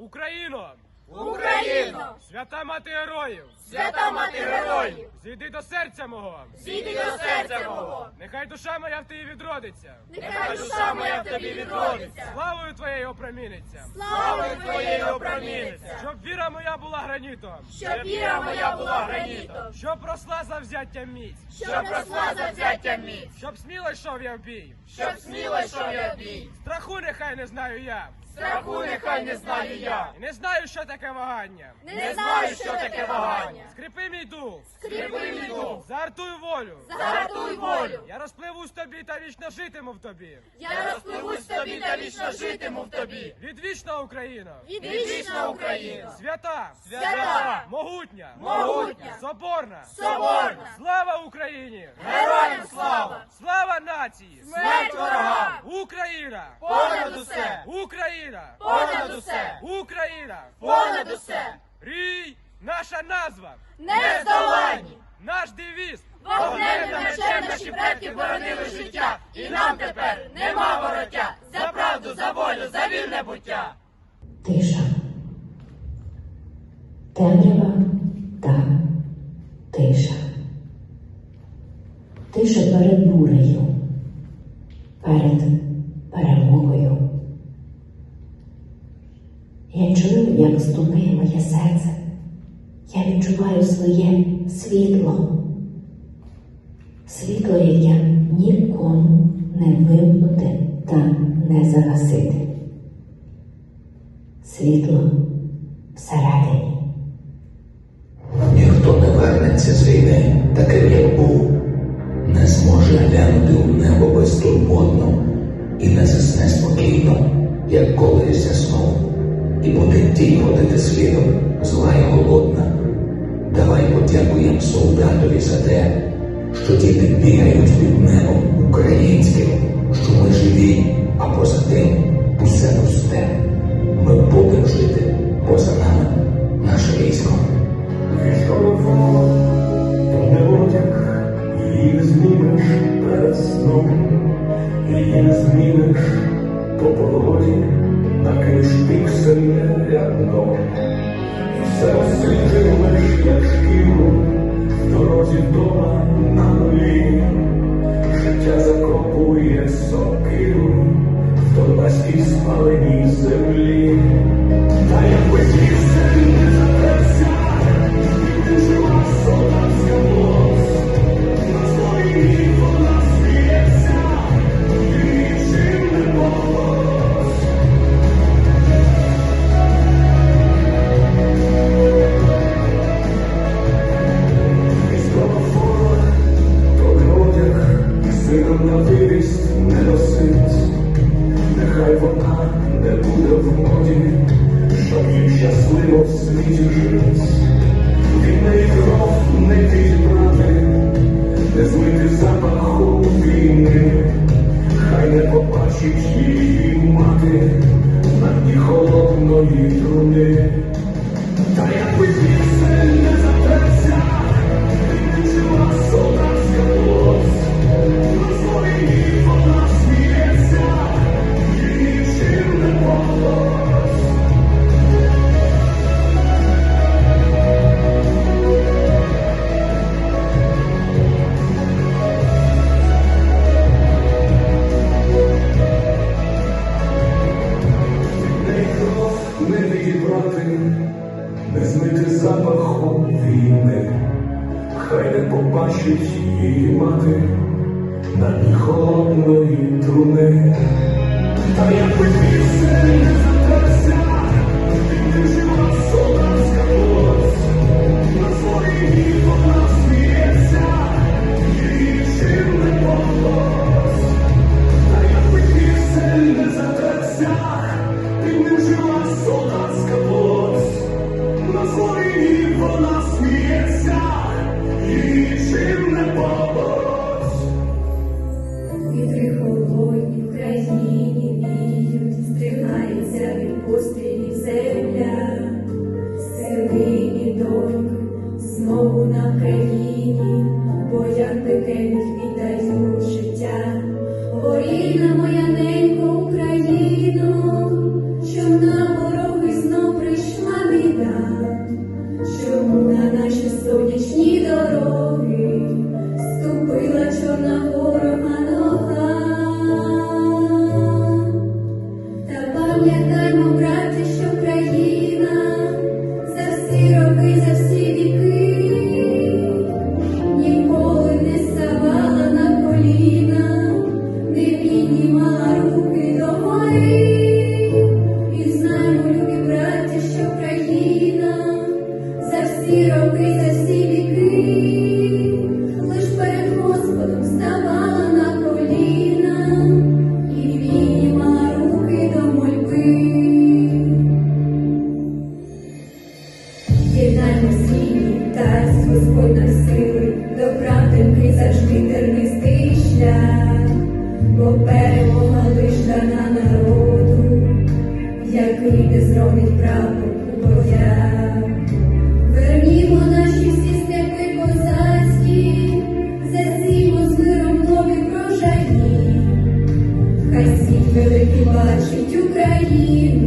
Україно! Україно! Свята мати героїв! Свята мати героїв! Зійди до серця мого! Зійди до серця мого! Нехай душа моя в тобі відродиться! Нехай душа моя в тобі відродиться! Славою твоєю опроміниться! Славою твоєю опроміниться! Щоб віра моя була гранітом! Щоб віра моя була гранітом! Щоб росла за взяття міць! Щоб росла завзяття міць! Щоб сміло йшов я в бій! Щоб сміло йшов я в бій! Страху нехай не знаю я! Страху нехай не знаю я! Не знаю, що таке вагання! Не знаю, що таке вагання! Скріпи мій дух! Скріпи мій дух! Загартуй волю! Загартуй волю! Розпливусь тобі та вічно житиму в тобі! Я розпливусь тобі та вічно житиму в тобі! Відвічна Україна! Відвічна Україна! Свята! Свята! Могутня! Могутня! Соборна! Соборна! Слава Україні! Героям слава! Слава нації! Смерть ворогам! Україна! Понад усе! Україна! Понад усе! Україна! Понад усе! Рій! Наша назва! Нездоланні! Наш девіз! Вогнем мечем наші предки боронили життя, і нам тепер нема вороття. За правду, за волю, за вільне буття. Тиша. Темрява та тиша. Тиша перед бурею, перед перемогою. Я чую, як стукає моє серце. Я відчуваю своє світло. Яке нікому не вимкнути та не загасити світло всередині. Ніхто не вернеться з війни таким, як був, не зможе глянути у небо безтурботно і не засне спокійно, як колись заснув, і буде тінь ходити слідом, зла й голодна. Давай подякуємо солдатові за те, що діти бігають під небом українським, що ми живі, а поза тим усе пусте. Ми будемо жити поза нами, наше військо. Фон, не одяг, не зміниш перед сном, її зміниш по погоді, накинеш піксель рядно. Все освітлиш, як шкіру, Від неї кров не підбрати, не змити запаху війни, хай не побачить її мати на холодної труни. Та якби звідси не затерся, не жила солдатська плоть, на своїй сміється, і не помогось. Війни, хай не побачить її мати на дні труни. Та якби пісня боях пекельних віддають життя. Горіна моя до you.